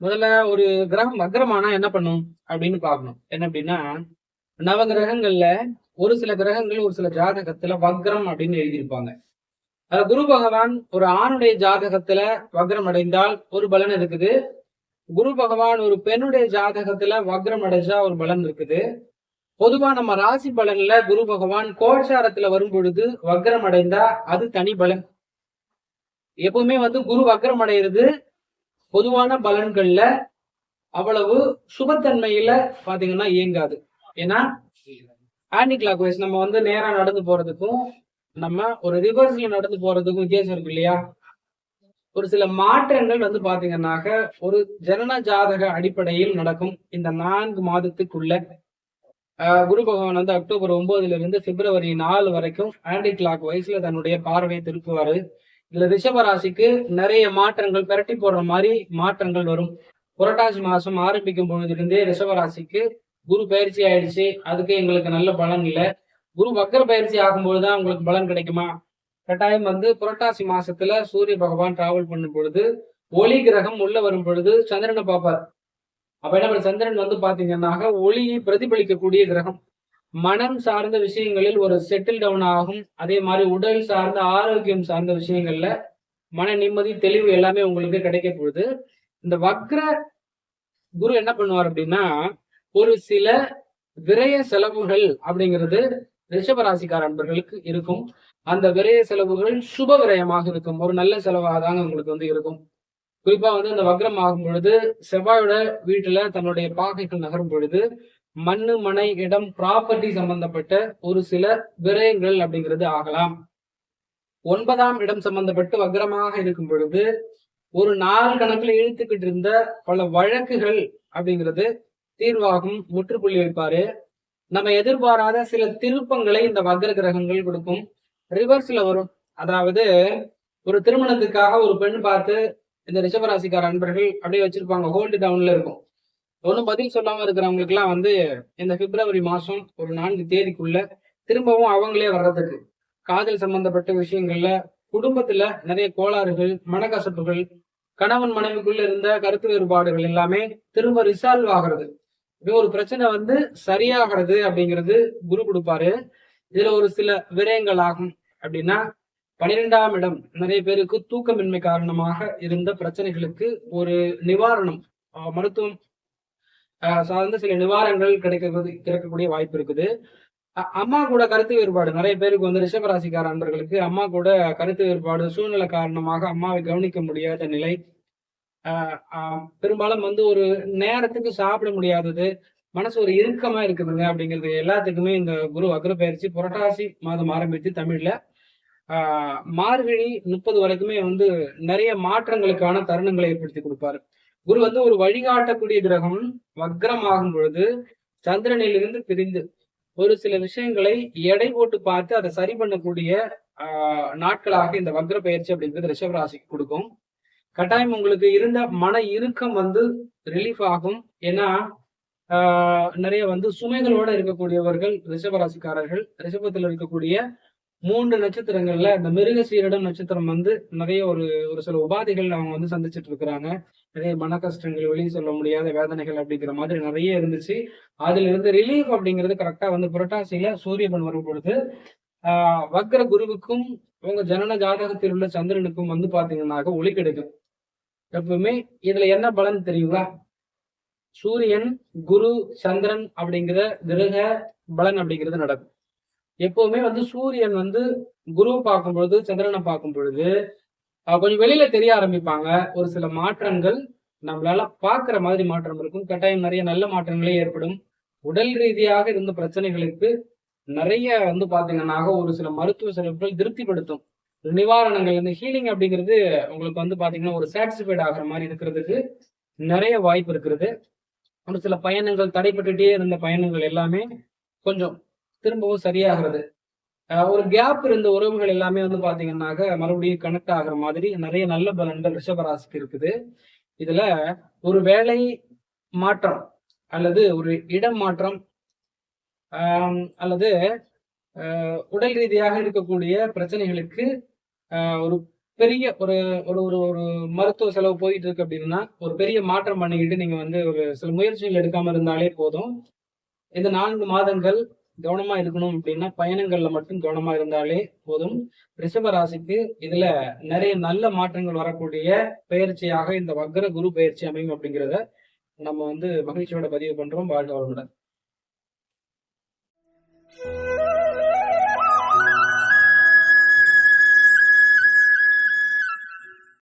முதல்ல ஒரு கிரகம் வக்ரமானா என்ன பண்ணும் அப்படின்னு பார்க்கணும். என்ன அப்படின்னா நவ கிரகங்கள்ல ஒரு சில கிரகங்கள் ஒரு சில ஜாதகத்துல வக்ரம் அப்படின்னு எழுதியிருப்பாங்க. குரு பகவான் ஒரு ஆணுடைய ஜாதகத்துல வக்ரம் அடைந்தால் ஒரு பலன் இருக்குது. குரு பகவான் ஒரு பெண்ணுடைய ஜாதகத்துல வக்ரம் அடைஞ்சா ஒரு பலன் இருக்குது. பொதுவா நம்ம ராசி பலன்ல குரு பகவான் கோச்சாரத்துல வரும் பொழுது வக்ரம் அடைந்தா அது தனி பலன். எப்பவுமே வந்து குரு வக்ரம் அடைகிறது பொதுவான பலன்கள்ல அவ்வளவு சுபத்தன்மையில பாத்தீங்கன்னா இயங்காது. ஏன்னா ஆன்டி கிளாக் வைஸ் நம்ம வந்து நேரா நடந்து போறதுக்கும் நம்ம ஒரு ரிவர்ஸ்ல நடந்து போறதுக்கும் வித்தியாசம் இருக்கு இல்லையா? ஒரு சில மாற்றங்கள் வந்து பாத்தீங்கன்னாக்க ஒரு ஜனன ஜாதக அடிப்படையில் நடக்கும். இந்த நான்கு மாதத்துக்குள்ள குரு பகவான் வந்து அக்டோபர் ஒன்பதுல இருந்து பிப்ரவரி நாலு வரைக்கும் ஆன்டி கிளாக் வைஸ்ல தன்னுடைய பார்வையை திருப்புவாரு. இதுல ரிஷபராசிக்கு நிறைய மாற்றங்கள் பிரட்டி போடுற மாதிரி மாற்றங்கள் வரும். புரட்டாசி மாசம் ஆரம்பிக்கும் பொழுதிலிருந்தே ரிஷபராசிக்கு குரு பயிற்சி ஆயிடுச்சு. அதுக்கு எங்களுக்கு நல்ல பலன் இல்லை. குரு வக்கர பயிற்சி ஆகும்போதுதான் உங்களுக்கு பலன் கிடைக்குமா? கட்டாயம் வந்து புரட்டாசி மாசத்துல சூரிய பகவான் டிராவல் பண்ணும் பொழுது ஒளி கிரகம் உள்ள வரும் பொழுது சந்திரனை பார்ப்பார். அப்ப என்ன சந்திரன் வந்து பாத்தீங்கன்னாக்க ஒளியை பிரதிபலிக்கக்கூடிய கிரகம். மனம் சார்ந்த விஷயங்களில் ஒரு செட்டில் டவுன் ஆகும். அதே மாதிரி உடல் சார்ந்த ஆரோக்கியம் சார்ந்த விஷயங்கள்ல மன நிம்மதி தெளிவு எல்லாமே உங்களுக்கு கிடைக்க போகுது. இந்த வக்ர குரு என்ன பண்ணுவார் அப்படின்னா ஒரு சில விரய செலவுகள் அப்படிங்கிறது ரிஷபராசிக்கார அன்பர்களுக்கு இருக்கும். அந்த விரய செலவுகள் சுப விரயமாக இருக்கும். ஒரு நல்ல செலவாக தாங்க உங்களுக்கு வந்து இருக்கும். குறிப்பா வந்து இந்த வக்ரம் ஆகும் பொழுது செவ்வாயோட வீட்டுல தன்னுடைய பாகைகள் நகரும் பொழுது மண்ணு மனை இடம் ப்ராப்பர்ட்டி சம்பந்தப்பட்ட ஒரு சில விரயங்கள் அப்படிங்கிறது ஆகலாம். ஒன்பதாம் இடம் சம்பந்தப்பட்டு வக்ரமாக இருக்கும் பொழுது ஒரு நாள் கணக்குல இழுத்துக்கிட்டு இருந்த பல வழக்குகள் அப்படிங்கிறது தீர்வாகும் முற்றுப்புள்ளி வைப்பாரு. நம்ம எதிர்பாராத சில திருப்பங்களை இந்த வக்ர கிரகங்கள் கொடுக்கும். ரிவர்ஸ்ல வரும். அதாவது ஒரு திருமணத்துக்காக ஒரு பெண் பார்த்து இந்த ரிஷபராசிக்கார அன்பர்கள் அப்படியே வச்சிருப்பாங்க ஹோல்டு டவுன்ல இருக்கும். ஒன்றும் பதில் சொல்லாமல் இருக்கிறவங்களுக்குலாம் வந்து இந்த பிப்ரவரி மாதம் ஒரு நான்கு தேதிக்குள்ள திரும்பவும் அவங்களே வர்றதுக்கு. காதல் சம்பந்தப்பட்ட விஷயங்கள்ல குடும்பத்துல நிறைய கோளாறுகள் மனக்கசப்புகள் கணவன் மனைவிக்குள்ள இருந்த கருத்து வேறுபாடுகள் எல்லாமே திரும்ப ரிசால்வ் ஆகிறது. இப்போ ஒரு பிரச்சனை வந்து சரியாகிறது அப்படிங்கிறது குரு கொடுப்பாரு. இதுல ஒரு சில விரயங்கள் ஆகும். அப்படின்னா பனிரெண்டாம் இடம். நிறைய பேருக்கு தூக்கமின்மை காரணமாக இருந்த பிரச்சனைகளுக்கு ஒரு நிவாரணம். மருத்துவம் சார்ந்த சில நிவாரணங்கள் கிடைக்கிறது கிடைக்கக்கூடிய வாய்ப்பு இருக்குது. அம்மா கூட கருத்து வேறுபாடு. நிறைய பேருக்கு வந்து ரிஷபராசிக்கார அன்பர்களுக்கு அம்மா கூட கருத்து வேறுபாடு சூழ்நிலை காரணமாக அம்மாவை கவனிக்க முடியாத நிலை. ஆஹ் ஆஹ் பெரும்பாலும் வந்து ஒரு நேரத்துக்கு சாப்பிட முடியாதது மனசு ஒரு இறுக்கமா இருக்குதுங்க அப்படிங்கிறது எல்லாத்துக்குமே இந்த குரு அக்ர பயிற்சி புரட்டாசி மாதம் ஆரம்பித்து தமிழ்ல. ஆஹ் மார்கழி முப்பது வரைக்குமே வந்து நிறைய மாற்றங்களுக்கான தருணங்களை ஏற்படுத்தி கொடுப்பாரு. குரு வந்து ஒரு வழிகாட்டக்கூடிய கிரகம் வக்ரமாகும் பொழுது சந்திரனிலிருந்து பிரிந்து ஒரு சில விஷயங்களை எடை போட்டு பார்த்து அதை சரி பண்ணக்கூடிய ஆஹ் நாட்களாக இந்த வக்ர பயிற்சி அப்படிங்கிறது ரிஷபராசிக்கு கொடுக்கும். கட்டாயம் உங்களுக்கு இருந்த மன இறுக்கம் வந்து ரிலீஃப் ஆகும். ஏன்னா ஆஹ் நிறைய வந்து சுமைகளோட இருக்கக்கூடியவர்கள் ரிஷபராசிக்காரர்கள். ரிஷபத்தில் இருக்கக்கூடிய மூன்று நட்சத்திரங்கள்ல இந்த மிருக சீரிடம் நட்சத்திரம் வந்து நிறைய ஒரு ஒரு சில உபாதைகள் அவங்க வந்து சந்திச்சுட்டு இருக்கிறாங்க. நிறைய மன கஷ்டங்கள் வெளியே சொல்ல முடியாத வேதனைகள் அப்படிங்கிற மாதிரி நிறைய இருந்துச்சு. அதுல இருந்து ரிலீஃப் அப்படிங்கிறது கரெக்டா வந்து புரட்டாசியில சூரியபன் வரும் பொழுது ஆஹ் வக்ர குருவுக்கும் உங்க ஜனன ஜாதகத்தில் உள்ள சந்திரனுக்கும் வந்து பாத்தீங்கன்னாக்க ஒளி கிடைக்கும். எப்பவுமே இதுல என்ன பலன் தெரியுங்களா சூரியன் குரு சந்திரன் அப்படிங்கிற கிரக பலன் அப்படிங்கிறது நடக்கும். எப்பவுமே வந்து சூரியன் வந்து குருவை பார்க்கும் பொழுது சந்திரனை பார்க்கும் பொழுது கொஞ்சம் வெளியில தெரிய ஆரம்பிப்பாங்க. ஒரு சில மாற்றங்கள் நம்மளால பார்க்குற மாதிரி மாற்றம் இருக்கும். கட்டாயம் நிறைய நல்ல மாற்றங்களே ஏற்படும். உடல் ரீதியாக இருந்த பிரச்சனைகளுக்கு நிறைய வந்து பாத்தீங்கன்னா ஒரு சில மருத்துவ செலவுகள் திருப்திப்படுத்தும். நிவாரணங்கள் இந்த ஹீலிங் அப்படிங்கிறது உங்களுக்கு வந்து பாத்தீங்கன்னா ஒரு சாட்டிஸ்ஃபைட் ஆகிற மாதிரி இருக்கிறதுக்கு நிறைய வாய்ப்பு இருக்கிறது. ஒரு சில பயணங்கள் தடைப்பட்டுட்டே இருந்த பயணங்கள் எல்லாமே கொஞ்சம் திரும்பவும் சரியாகிறது. ஒரு கேப் இருந்த உறவுகள் எல்லாமே வந்து பாத்தீங்கன்னாக்க மறுபடியும் கனெக்ட் ஆகுற மாதிரி நிறைய நல்ல பலன்கள் ரிஷபராசிக்கு இருக்குது. இதுல ஒரு வேலை மாற்றம் அல்லது ஒரு இடம் மாற்றம் அல்லது உடல் ரீதியாக இருக்கக்கூடிய பிரச்சனைகளுக்கு ஆஹ், ஒரு பெரிய ஒரு ஒரு ஒரு ஒரு மருத்துவ செலவு போயிட்டு இருக்கு அப்படின்னா ஒரு பெரிய மாற்றம் பண்ணிக்கிட்டு நீங்க வந்து ஒரு சில முயற்சிகள் எடுக்காம இருந்தாலே போதும். இந்த நான்கு மாதங்கள் கவனமா இருக்கணும் அப்படின்னா பயணங்கள்ல மட்டும் கவனமா இருந்தாலே போதும். ரிஷப ராசிக்கு இதுல நிறைய நல்ல மாற்றங்கள் வரக்கூடிய பயிற்சியாக இந்த வக்ர குரு பயிற்சி அமையும் அப்படிங்கிறத நம்ம வந்து மகிழ்ச்சியோட பதிவு பண்றோம். வாழ்க வளமுடன்.